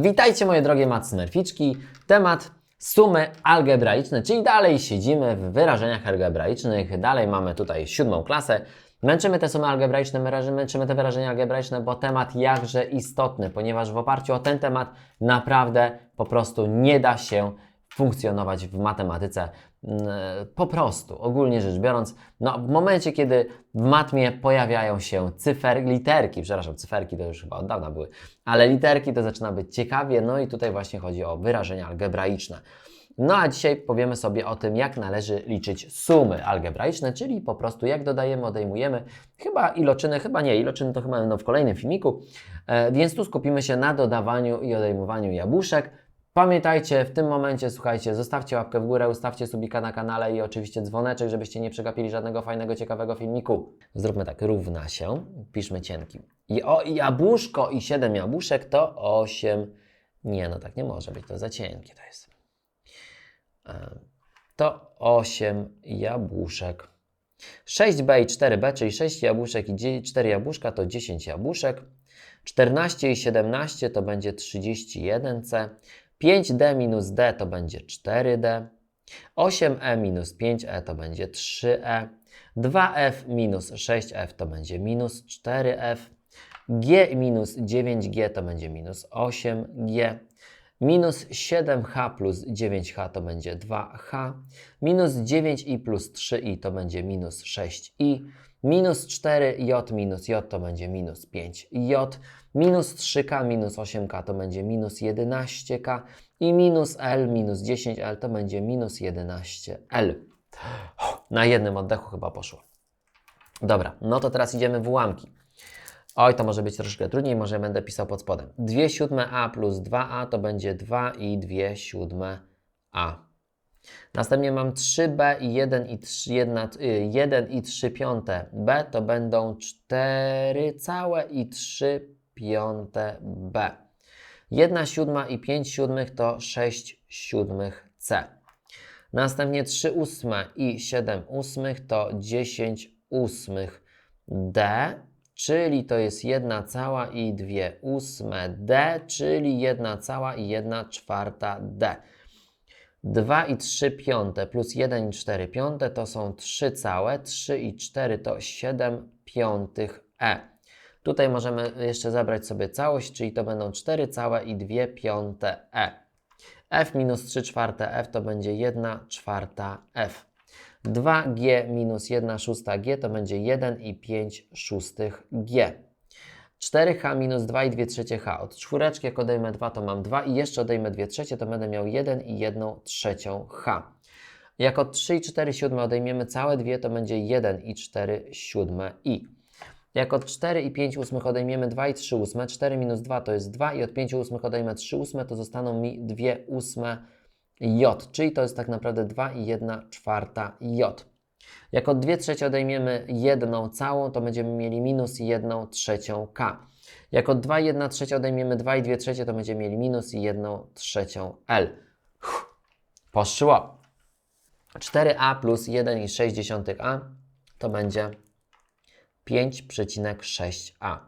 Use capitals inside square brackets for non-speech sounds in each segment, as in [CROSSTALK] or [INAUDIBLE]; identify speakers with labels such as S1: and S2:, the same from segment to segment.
S1: Witajcie moje drogie matsmerficzki. Temat sumy algebraiczne, czyli dalej siedzimy w wyrażeniach algebraicznych. Dalej mamy tutaj siódmą klasę. Męczymy te sumy algebraiczne, męczymy te wyrażenia algebraiczne, bo temat jakże istotny, ponieważ w oparciu o ten temat naprawdę po prostu nie da się funkcjonować w matematyce mm, po prostu, ogólnie rzecz biorąc. No, w momencie, kiedy w matmie pojawiają się cyfer, literki, przepraszam, cyferki to już chyba od dawna były, ale literki to zaczyna być ciekawie, no i tutaj właśnie chodzi o wyrażenia algebraiczne. No a dzisiaj powiemy sobie o tym, jak należy liczyć sumy algebraiczne, czyli po prostu jak dodajemy, odejmujemy. Chyba iloczyny, chyba nie, iloczyny to chyba będą w kolejnym filmiku, e, więc tu skupimy się na dodawaniu i odejmowaniu jabłuszek. Pamiętajcie, w tym momencie, słuchajcie, zostawcie łapkę w górę, ustawcie subika na kanale i oczywiście dzwoneczek, żebyście nie przegapili żadnego fajnego, ciekawego filmiku. Zróbmy tak, równa się, piszmy cienkim. I o, jabłuszko i 7 jabłuszek to 8. Nie, no tak nie może być, to za cienkie to jest. To 8 jabłuszek. 6b i 4b, czyli 6 jabłuszek i 4 jabłuszka to 10 jabłuszek. 14 i 17 to będzie 31c. 5d minus d to będzie 4d. 8e minus 5e to będzie 3e. 2f minus 6f to będzie minus 4f. g minus 9g to będzie minus 8g. Minus 7h plus 9h to będzie 2h. Minus 9i plus 3i to będzie minus 6i. Minus 4j minus j to będzie minus 5j. Minus 3k minus 8k to będzie minus 11k. I minus l minus 10l to będzie minus 11l. Na jednym oddechu chyba poszło. Dobra, no to teraz idziemy w ułamki. Oj, to może być troszkę trudniej, może będę pisał pod spodem. 2 siódme a plus 2a to będzie 2 i 2 siódme a. Następnie mam 3b i 1 i 3, 1, 1 i 3 piąte b to będą 4 całe i 3 piąte b. 1 siódma i 5 siódmych to 6 siódmych c. Następnie 3 ósme i 7 ósmych to 10 ósmych d, czyli to jest 1 cała i 2 ósme d, czyli 1 cała i 1 czwarta d. 2 i 3 piąte plus 1 i 4 piąte to są 3 całe, 3 i 4 to 7 piątych e. Tutaj możemy jeszcze zabrać sobie całość, czyli to będą 4 całe i 2 piąte e. f minus 3 czwarte f to będzie 1 czwarta f. 2g minus 1 szósta g to będzie 1 i 5 szóstych g. 4h minus 2 i 2 trzecie h. Od czwóreczki jak odejmę 2 to mam 2 i jeszcze odejmę 2 trzecie to będę miał 1 i 1 trzecią h. Jak od 3 i 4 siódme odejmiemy całe 2 to będzie 1 i 4 siódme i. Jak od 4 i 5 ósmych odejmiemy 2 i 3 ósme, 4 minus 2 to jest 2 i od 5 ósmych odejmę 3 ósme, to zostaną mi 2 ósme j, czyli to jest tak naprawdę 2 i 1 czwarta j. Jak od 2 trzecie odejmiemy jedną całą, to będziemy mieli minus 1 trzecią k. Jak od 2 i 1 trzecia odejmiemy 2 i 2 trzecie, to będziemy mieli minus 1 trzecią l. Uff, Poszło. 4a plus 1,6a to będzie 5,6a.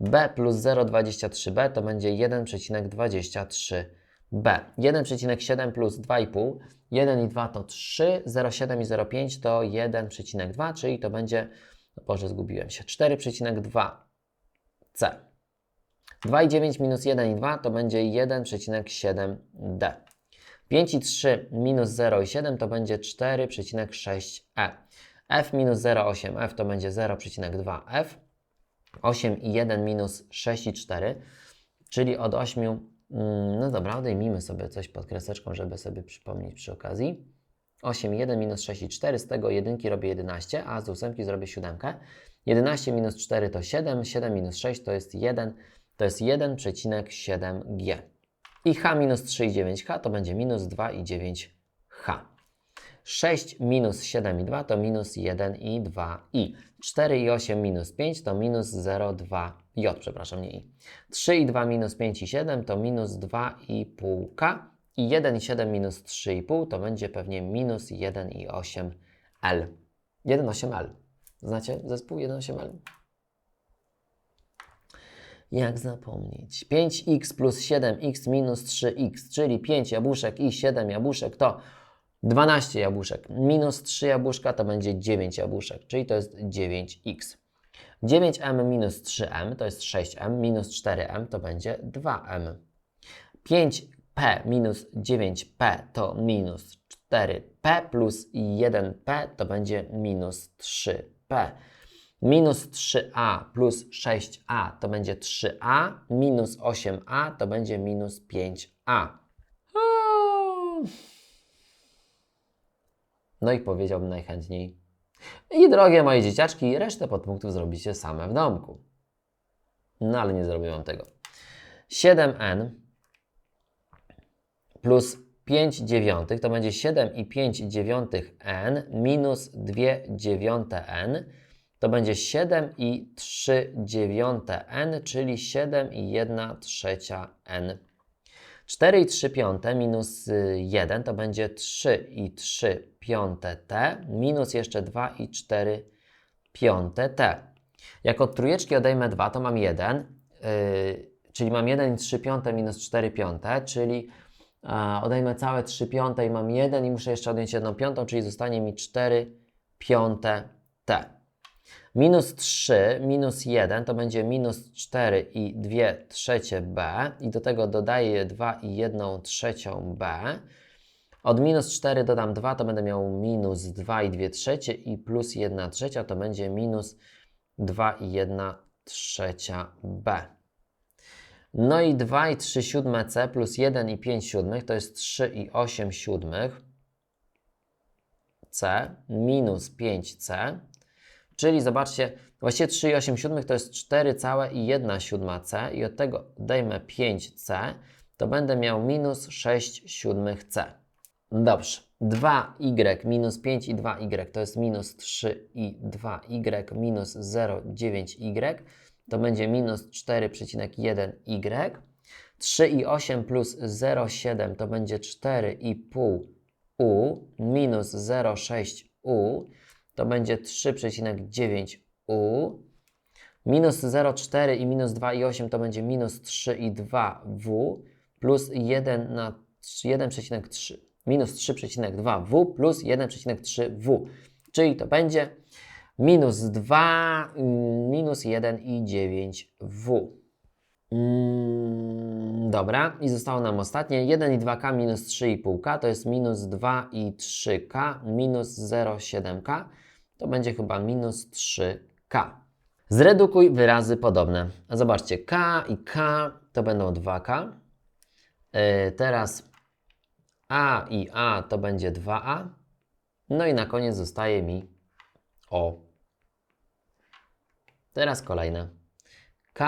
S1: b plus 0,23b to będzie 1,23b. 1,7 plus 2,5. 1 i 2 to 3, 0,7 i 0,5 to 1,2, czyli to będzie, no Boże, zgubiłem się, 4,2c. 2,9 minus 1 i 2 to będzie 1,7d. 5 i 3 minus 0 i 7 to będzie 4,6e. f minus 0,8f to będzie 0,2f. 8 i 1 minus 6 i 4, czyli od 8, mm, no dobra, odejmijmy sobie coś pod kreseczką, żeby sobie przypomnieć przy okazji. 8, 1 minus 6 i 4, z tego jedynki robię 11, a z ósemki zrobię 7. 11 minus 4 to 7, 7 minus 6 to jest 1, to jest 1,7g. I h minus 3 i 9h to będzie minus 2 i 9h. 6 minus 7 i 2 to minus 1 i 2 i. 4 i 8 minus 5 to minus 0,2 j, przepraszam, nie i. 3 i 2 minus 5 i 7 to minus 2,5k i 1 i 7 minus 3,5 to będzie pewnie minus 1 i 8l. 1,8l. Znacie zespół 1,8l? Jak zapomnieć? 5x plus 7x minus 3x, czyli 5 jabłuszek i 7 jabłuszek to 12 jabłuszek. Minus 3 jabłuszka to będzie 9 jabłuszek, czyli to jest 9x. 9m minus 3m to jest 6m, minus 4m to będzie 2m. 5p minus 9p to minus 4p plus 1p to będzie minus 3p. Minus 3a plus 6a to będzie 3a, minus 8a to będzie minus 5a. No i powiedziałbym najchętniej. I drogie moje dzieciaczki, resztę podpunktów zrobicie same w domku. No ale nie zrobiłam tego. 7n plus 5 dziewiątych to będzie 7 i 5 dziewiątych n minus 2 dziewiąte n to będzie 7 i 3 dziewiąte n, czyli 7 i 1 trzecia n. 4 i 3 piąte minus 1 to będzie 3 i 3 piąte t minus jeszcze 2 i 4 piąte t. Jak od trójeczki odejmę 2, to mam 1, yy, czyli mam 1 i 3 piąte minus 4 piąte, czyli yy, odejmę całe 3 piąte i mam 1 i muszę jeszcze odjąć 1 piątą, czyli zostanie mi 4 piąte t. Minus 3 minus 1 to będzie minus 4 i 2 trzecie b i do tego dodaję 2 i 1 trzecią b. Od minus 4 dodam 2 to będę miał minus 2 i 2 trzecie i plus 1 trzecia to będzie minus 2 i 1 trzecia b. No i 2 i 3 siódme c plus 1 i 5 siódmych to jest 3 i 8 siódmych c minus 5c Czyli zobaczcie, właściwie 3,8 to jest 4 całe i 1 siódma c i od tego odejmę 5c, to będę miał minus 6 siódmych c. Dobrze, 2y minus 5 i 2y to jest minus 3 i 2y minus 0,9y to będzie minus 4,1y. 3 i 8 plus 0,7 to będzie 4,5u minus 0,6u to będzie 3,9u. Minus 0,4 i minus 2,8 to będzie minus 3,2w plus 1 na 1,3 minus 3,2w plus 1,3w, czyli to będzie minus 2, minus 1 i 9w. Mm, dobra, i zostało nam ostatnie. 1 i 2k minus 3,5k to jest minus 2 i 3k minus 0,7k to będzie chyba minus 3k. Zredukuj wyrazy podobne. A zobaczcie, k i k to będą 2k. Yy, teraz a i a to będzie 2a. No i na koniec zostaje mi o. Teraz kolejne. k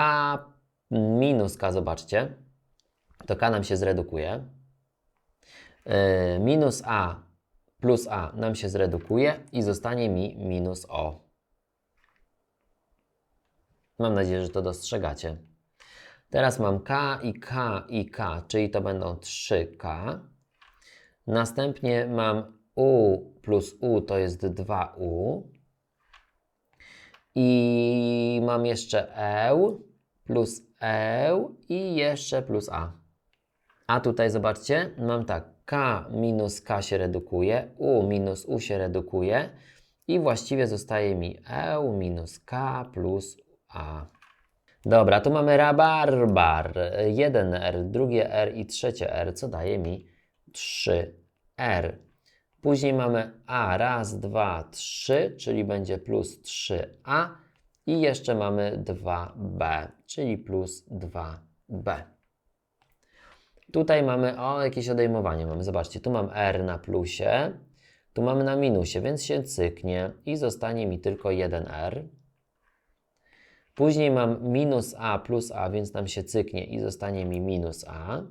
S1: minus k, zobaczcie. To k nam się zredukuje. Yy, minus a plus a nam się zredukuje i zostanie mi minus o. Mam nadzieję, że to dostrzegacie. Teraz mam k i k i k, czyli to będą 3k. Następnie mam u plus u to jest 2u. I mam jeszcze e plus e i jeszcze plus a. A tutaj zobaczcie, mam tak, k minus k się redukuje, u minus u się redukuje i właściwie zostaje mi e minus k plus a. Dobra, tu mamy rabarbar. Jeden R, drugie R i trzecie R, co daje mi 3R. Później mamy A, raz, dwa, trzy, czyli będzie plus 3A. I jeszcze mamy 2B, czyli plus 2B. Tutaj mamy o jakieś odejmowanie. Mamy, zobaczcie, tu mam R na plusie, tu mamy na minusie, więc się cyknie i zostanie mi tylko 1R. Później mam minus A plus A, więc nam się cyknie i zostanie mi minus A.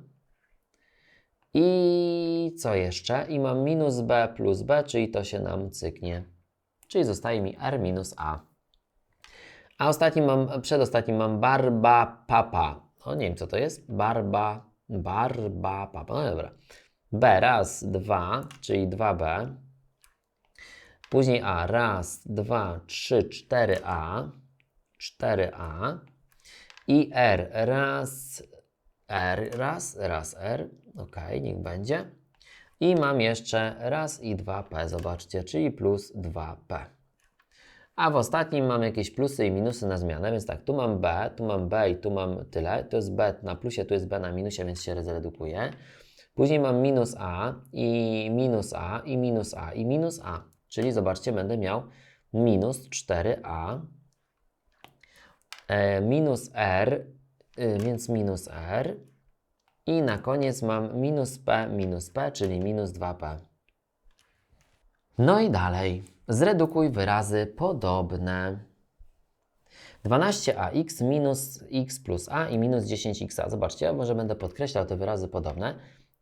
S1: I co jeszcze? I mam minus B plus B, czyli to się nam cyknie. Czyli zostaje mi R minus A. A ostatnim mam, przedostatnim mam barba papa. O, nie wiem co to jest. Barba Barba, papa. No dobra. B, raz, dwa, czyli 2B. Później A, raz, dwa, trzy, cztery A. 4A. i r. Raz, r, raz, raz, r. Ok, niech będzie. I mam jeszcze raz i 2p, zobaczcie, czyli plus 2p. A w ostatnim mam jakieś plusy i minusy na zmianę, więc tak, tu mam b, tu mam b i tu mam tyle. To jest b na plusie, tu jest b na minusie, więc się zredukuje. Później mam minus a i minus a i minus a i minus a. Czyli zobaczcie, będę miał minus 4a e, minus r, y, więc minus r i na koniec mam minus p minus p, czyli minus 2p. No i dalej. Zredukuj wyrazy podobne. 12ax minus x plus a i minus 10xa. Zobaczcie, ja może będę podkreślał te wyrazy podobne,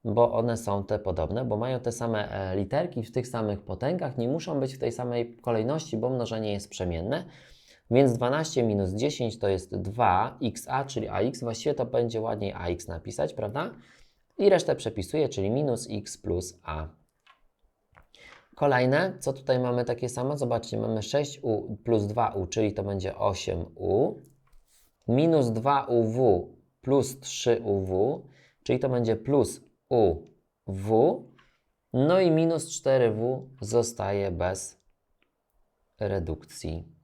S1: bo one są te podobne, bo mają te same e, literki w tych samych potęgach, nie muszą być w tej samej kolejności, bo mnożenie jest przemienne. Więc 12 minus 10 to jest 2xa, czyli ax. Właściwie to będzie ładniej ax napisać, prawda? I resztę przepisuję, czyli minus x plus a. Kolejne, co tutaj mamy takie samo? Zobaczcie, mamy 6u plus 2u, czyli to będzie 8u. Minus 2uw plus 3uw, czyli to będzie plus uw. No i minus 4w zostaje bez redukcji.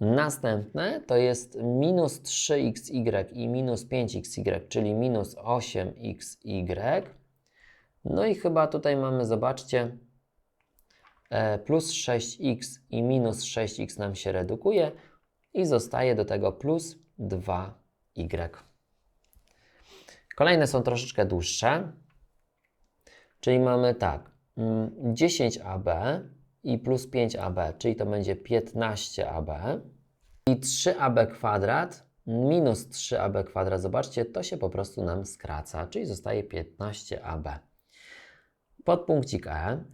S1: Następne to jest minus 3xy i minus 5xy, czyli minus 8xy. No i chyba tutaj mamy, zobaczcie, plus 6x i minus 6x nam się redukuje i zostaje do tego plus 2y. Kolejne są troszeczkę dłuższe, czyli mamy tak, mm, 10ab i plus 5ab, czyli to będzie 15ab i 3ab kwadrat minus 3ab kwadrat, zobaczcie, to się po prostu nam skraca, czyli zostaje 15ab. Podpunkcik E.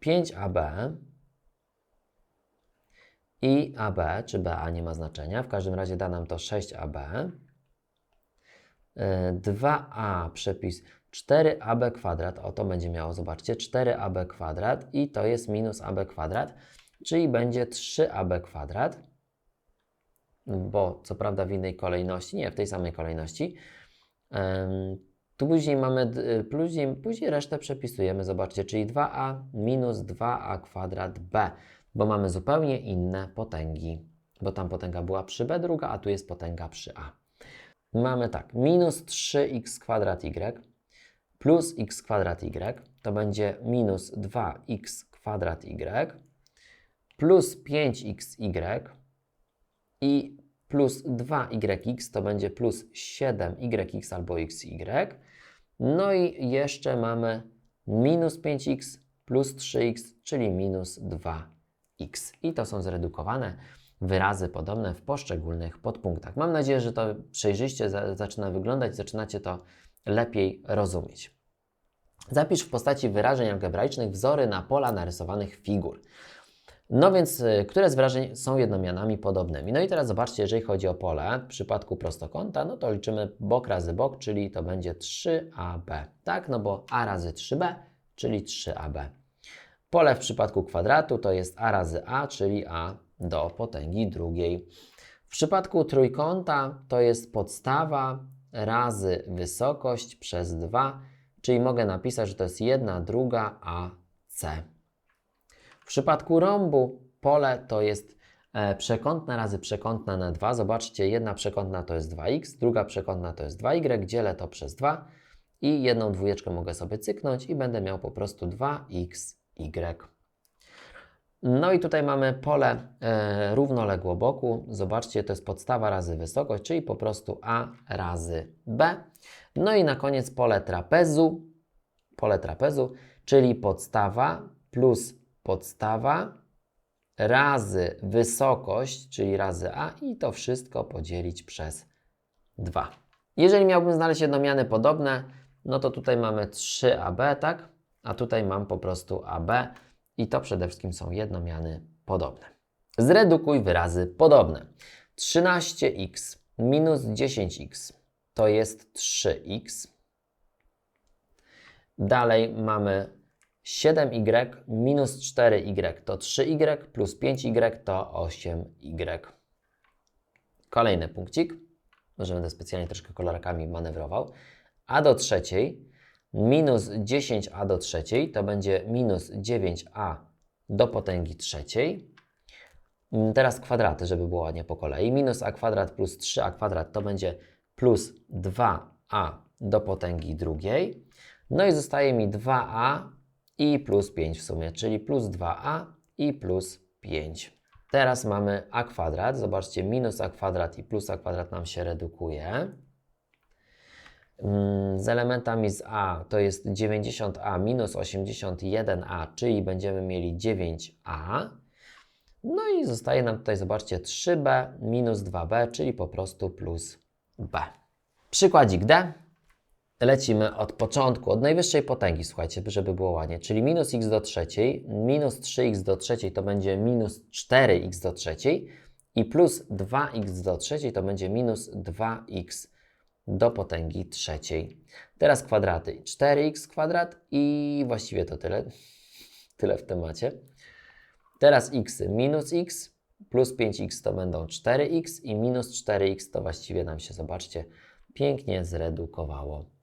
S1: 5ab i AB, czy BA nie ma znaczenia, w każdym razie da nam to 6AB. 2a przepis 4ab kwadrat, o to będzie miało, zobaczcie, 4ab kwadrat i to jest minus ab kwadrat, czyli będzie 3ab kwadrat, bo co prawda w innej kolejności, nie w tej samej kolejności. Tu później mamy, później, później resztę przepisujemy, zobaczcie, czyli 2a minus 2a kwadrat b, bo mamy zupełnie inne potęgi, bo tam potęga była przy b druga, a tu jest potęga przy a. Mamy tak, minus 3x kwadrat y plus x kwadrat y, to będzie minus 2x kwadrat y plus 5xy i plus 2yx to będzie plus 7yx albo xy. No i jeszcze mamy minus 5x plus 3x, czyli minus 2x. I to są zredukowane wyrazy podobne w poszczególnych podpunktach. Mam nadzieję, że to przejrzyście zaczyna wyglądać, zaczynacie to lepiej rozumieć. Zapisz w postaci wyrażeń algebraicznych wzory na pola narysowanych figur. No więc, y, które z wyrażeń są jednomianami podobnymi? No i teraz zobaczcie, jeżeli chodzi o pole, w przypadku prostokąta, no to liczymy bok razy bok, czyli to będzie 3AB, tak? No bo A razy 3B, czyli 3AB. Pole w przypadku kwadratu to jest A razy A, czyli A do potęgi drugiej. W przypadku trójkąta to jest podstawa razy wysokość przez 2, czyli mogę napisać, że to jest 1 druga AC. W przypadku rąbu pole to jest e, przekątna razy przekątna na 2. Zobaczcie, jedna przekątna to jest 2x, druga przekątna to jest 2y, dzielę to przez 2 i jedną dwójeczkę mogę sobie cyknąć i będę miał po prostu 2xy. No i tutaj mamy pole e, równoległo boku. Zobaczcie, to jest podstawa razy wysokość, czyli po prostu a razy b. No i na koniec pole trapezu, pole trapezu, czyli podstawa plus podstawa razy wysokość, czyli razy a i to wszystko podzielić przez 2. Jeżeli miałbym znaleźć jednomiany podobne, no to tutaj mamy 3AB, tak? A tutaj mam po prostu AB i to przede wszystkim są jednomiany podobne. Zredukuj wyrazy podobne. 13x minus 10x to jest 3x. Dalej mamy 7y minus 4y to 3y plus 5y to 8y. Kolejny punkcik. Może będę specjalnie troszkę kolorkami manewrował. a do trzeciej minus 10a do trzeciej to będzie minus 9a do potęgi trzeciej. Teraz kwadraty, żeby było ładnie po kolei. Minus a kwadrat plus 3a kwadrat to będzie plus 2a do potęgi drugiej. No i zostaje mi 2a i plus 5 w sumie, czyli plus 2a i plus 5. Teraz mamy a kwadrat. Zobaczcie, minus a kwadrat i plus a kwadrat nam się redukuje. Mm, Z elementami z a to jest 90a minus 81a, czyli będziemy mieli 9a. No i zostaje nam tutaj, zobaczcie, 3b minus 2b, czyli po prostu plus b. Przykładzik D. Lecimy od początku, od najwyższej potęgi, słuchajcie, żeby było ładnie. Czyli minus x do trzeciej, minus 3x do trzeciej to będzie minus 4x do trzeciej i plus 2x do trzeciej to będzie minus 2x do potęgi trzeciej. Teraz kwadraty. 4x kwadrat i właściwie to tyle. [LAUGHS] Tyle w temacie. Teraz x minus x plus 5x to będą 4x i minus 4x to właściwie nam się, zobaczcie, pięknie zredukowało.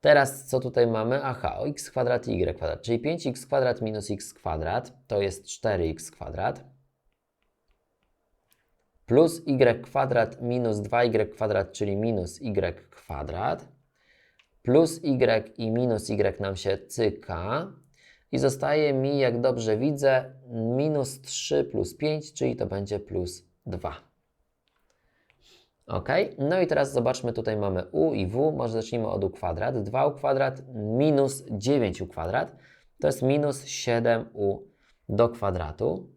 S1: Teraz co tutaj mamy? Aha, o x kwadrat i y kwadrat, czyli 5x kwadrat minus x kwadrat to jest 4x kwadrat plus y kwadrat minus 2y kwadrat, czyli minus y kwadrat plus y i minus y nam się cyka i zostaje mi, jak dobrze widzę, minus 3 plus 5, czyli to będzie plus 2. Ok, no i teraz zobaczmy, tutaj mamy u i w, może zacznijmy od u kwadrat. 2u kwadrat minus 9u kwadrat to jest minus 7u do kwadratu.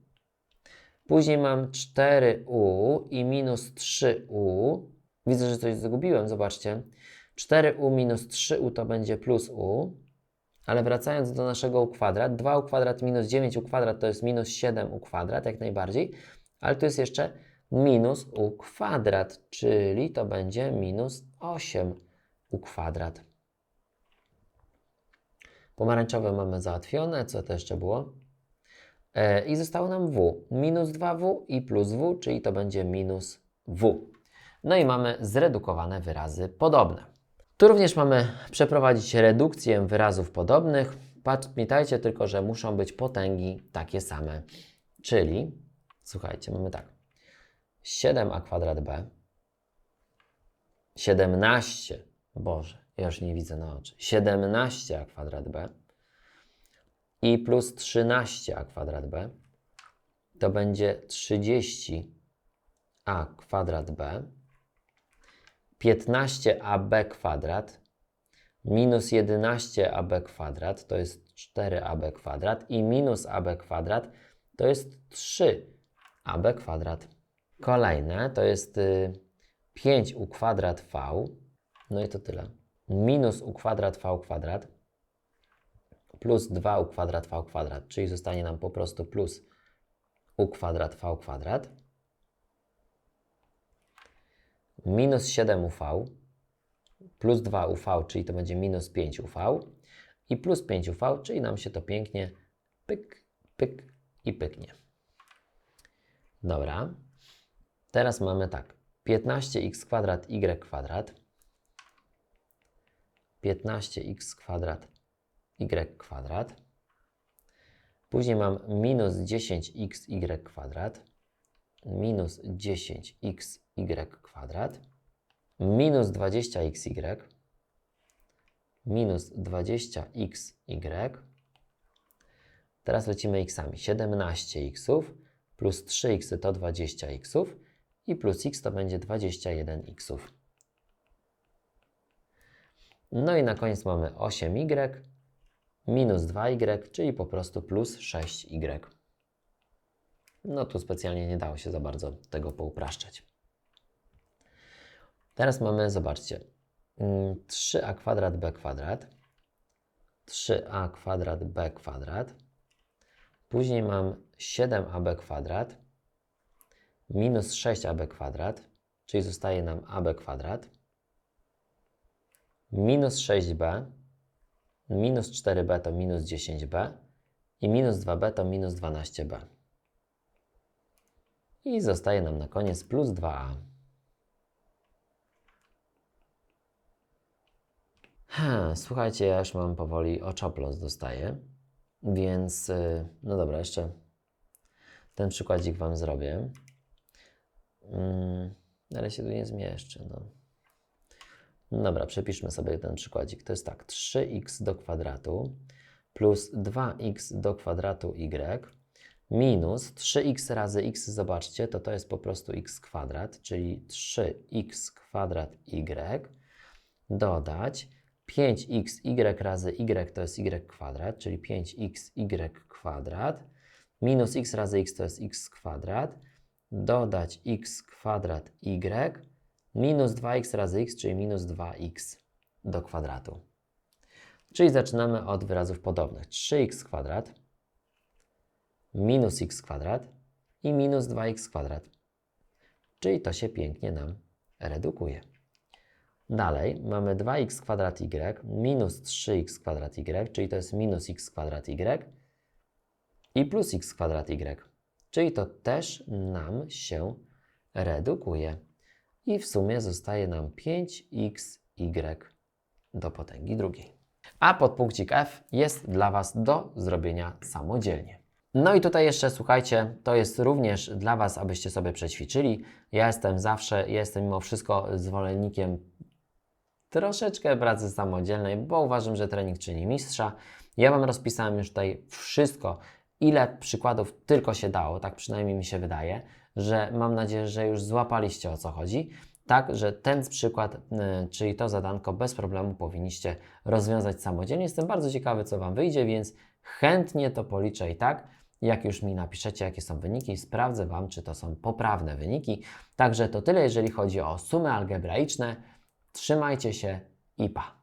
S1: Później mam 4u i minus 3u. Widzę, że coś zgubiłem, zobaczcie. 4u minus 3u to będzie plus u. Ale wracając do naszego u kwadrat, 2u kwadrat minus 9u kwadrat to jest minus 7u kwadrat, jak najbardziej. Ale tu jest jeszcze minus u kwadrat, czyli to będzie minus 8 u kwadrat. Pomarańczowe mamy załatwione, co to jeszcze było? E, I zostało nam w, minus 2w i plus w, czyli to będzie minus w. No i mamy zredukowane wyrazy podobne. Tu również mamy przeprowadzić redukcję wyrazów podobnych. Pamiętajcie tylko, że muszą być potęgi takie same. Czyli, słuchajcie, mamy tak. 7a kwadrat b, 17, Boże, ja już nie widzę na oczy, 17a kwadrat b i plus 13a kwadrat b, to będzie 30a kwadrat b, 15ab kwadrat. Minus 11ab kwadrat to jest 4ab kwadrat. I minus ab kwadrat to jest 3ab kwadrat. Kolejne to jest y, 5u kwadrat v, no i to tyle. Minus u kwadrat v kwadrat plus 2u kwadrat v kwadrat, czyli zostanie nam po prostu plus u kwadrat v kwadrat minus 7uv plus 2uv, czyli to będzie minus 5uv i plus 5uv, czyli nam się to pięknie pyk, pyk i pyknie. Dobra. Teraz mamy tak. 15x kwadrat y kwadrat 15x kwadrat y kwadrat Później mam minus 10xy kwadrat minus 10xy kwadrat minus 20xy minus 20xy Teraz lecimy xami. 17x plus 3x to 20x i plus x to będzie 21x. No i na koniec mamy 8y minus 2y, czyli po prostu plus 6y. No tu specjalnie nie dało się za bardzo tego poupraszczać. Teraz mamy, zobaczcie, mm, 3a kwadrat b kwadrat, 3a kwadrat b kwadrat, później mam 7ab kwadrat, minus 6ab kwadrat, czyli zostaje nam ab kwadrat, minus 6b, minus 4b to minus 10b i minus 2b to minus 12b. I zostaje nam na koniec plus 2a. Ha, słuchajcie, ja już mam powoli oczoplos dostaję, więc y, no dobra, jeszcze ten przykładzik Wam zrobię. Mm, ale się tu nie zmieszczę. No. Dobra, przepiszmy sobie ten przykładzik. To jest tak, 3x do kwadratu plus 2x do kwadratu y minus 3x razy x, zobaczcie, to to jest po prostu x kwadrat, czyli 3x kwadrat y dodać 5xy razy y to jest y kwadrat, czyli 5xy kwadrat minus x razy x to jest x kwadrat dodać x kwadrat y minus 2x razy x, czyli minus 2x do kwadratu. Czyli zaczynamy od wyrazów podobnych. 3x kwadrat minus x kwadrat i minus 2x kwadrat. Czyli to się pięknie nam redukuje. Dalej mamy 2x kwadrat y minus 3x kwadrat y, czyli to jest minus x kwadrat y i plus x kwadrat y. Czyli to też nam się redukuje. I w sumie zostaje nam 5xy do potęgi drugiej. A podpunkcik F jest dla Was do zrobienia samodzielnie. No i tutaj jeszcze słuchajcie, to jest również dla Was, abyście sobie przećwiczyli. Ja jestem zawsze, jestem mimo wszystko zwolennikiem troszeczkę pracy samodzielnej, bo uważam, że trening czyni mistrza. Ja Wam rozpisałem już tutaj wszystko, ile przykładów tylko się dało, tak przynajmniej mi się wydaje, że mam nadzieję, że już złapaliście o co chodzi. Tak, że ten przykład, y, czyli to zadanko bez problemu powinniście rozwiązać samodzielnie. Jestem bardzo ciekawy, co Wam wyjdzie, więc chętnie to policzę i tak. Jak już mi napiszecie, jakie są wyniki, sprawdzę Wam, czy to są poprawne wyniki. Także to tyle, jeżeli chodzi o sumy algebraiczne. Trzymajcie się i pa!